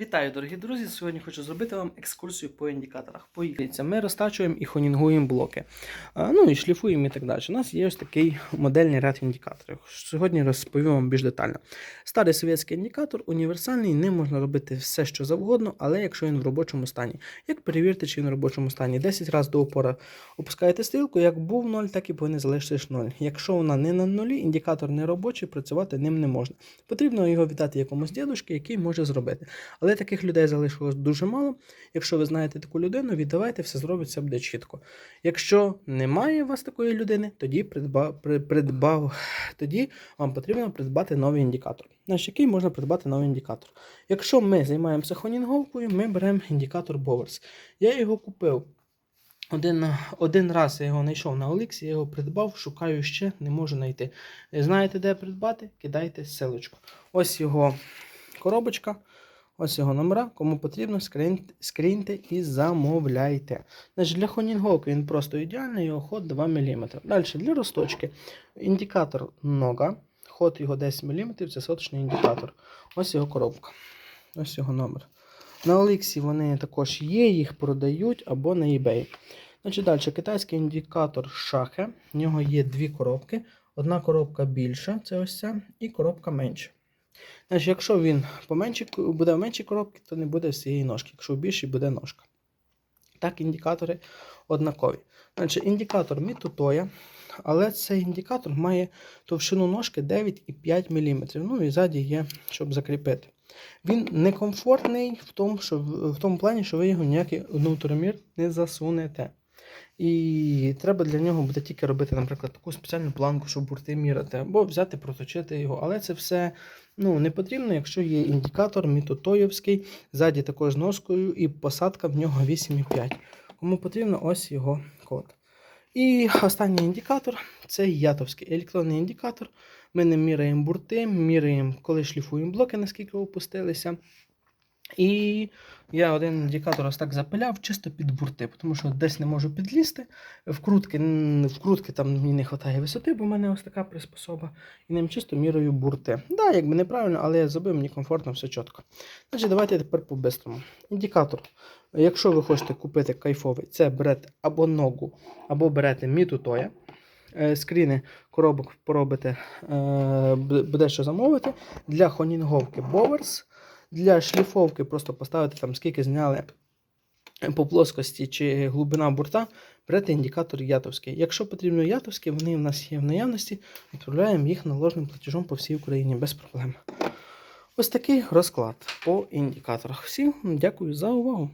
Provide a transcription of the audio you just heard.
Вітаю, дорогі друзі! Сьогодні хочу зробити вам екскурсію по індикаторах. Поїхали. Ми розтачуємо і хонінгуємо блоки. Ну і шліфуємо і так далі. У нас є ось такий модельний ряд індикаторів. Сьогодні розповім вам більш детально. Старий совєтський індикатор універсальний, ним можна робити все, що завгодно, але якщо він в робочому стані. Як перевірити, чи він в робочому стані? 10 разів до опора опускаєте стрілку, як був 0, так і повинен залишитись 0. Якщо вона не на нулі, індикатор не робочий, працювати ним не можна. Потрібно його віддати якомусь дідушки, який може зробити. Але таких людей залишилось дуже мало. Якщо ви знаєте таку людину, віддавайте, все зробиться буде чітко. Якщо немає у вас такої людини, тоді придбав, придбав, тоді вам потрібно придбати новий індикатор. Значить, який можна придбати новий індикатор? Якщо ми займаємося хонінговкою, ми беремо індикатор Bowers. Я його купив. Один, один раз я його знайшов на Оліксі, я його придбав, шукаю ще, не можу знайти. Знаєте, де придбати? Кидайте ссылочку. Ось його коробочка. Ось його номера. Кому потрібно, скриньте і замовляйте. Значить, Для хонінговки він просто ідеальний, його ход 2 мм. Далі для росточки. Індикатор нога. Ход його 10 мм, це соточний індикатор. Ось його коробка. Ось його номер. На Оліксі вони також є, їх продають або на eBay. Значить, Далі китайський індикатор шахе. В нього є дві коробки. Одна коробка більша, це ось ця, і коробка менша. Значить, Якщо він поменші, буде в меншій коробці, то не буде всієї ножки. Якщо в більшій, буде ножка. Так, індикатори однакові. Значить, Індикатор Мітутоя, але цей індикатор має товщину ножки 9,5 мм. Ну і ззаді є, щоб закріпити. Він некомфортний в тому, що, в тому плані, що ви його ніякий внутрімір не засунете. І треба для нього буде тільки робити, наприклад, таку спеціальну планку, щоб бурти міряти, або взяти, проточити його. Але це все ну, не потрібно, якщо є індикатор мітотоївський, ззаді також носкою, і посадка в нього 8,5. Кому потрібно, ось його код. І останній індикатор це ятовський електронний індикатор. Ми не міряємо бурти, міряємо, коли шліфуємо блоки, наскільки опустилися. І я один індикатор ось так запиляв чисто під бурти, тому що десь не можу підлізти. Вкрутки, вкрутки там мені не вистачає висоти, бо в мене ось така приспособа. І ним чисто мірою бурти. Да, якби неправильно, але я забив, мені комфортно, все чітко. Значить, давайте тепер по-бистрому. Індикатор. Якщо ви хочете купити кайфовий, це берете або ногу, або берете мітутоя. Е, Скріни коробок поробите, е, буде що замовити. Для хонінговки Bowers. Для шліфовки просто поставити там, скільки зняли по плоскості чи глибина борта, берете індикатор ятовський. Якщо потрібно ятовський, вони в нас є в наявності, відправляємо їх наложним платежом по всій Україні без проблем. Ось такий розклад по індикаторах. Всім дякую за увагу.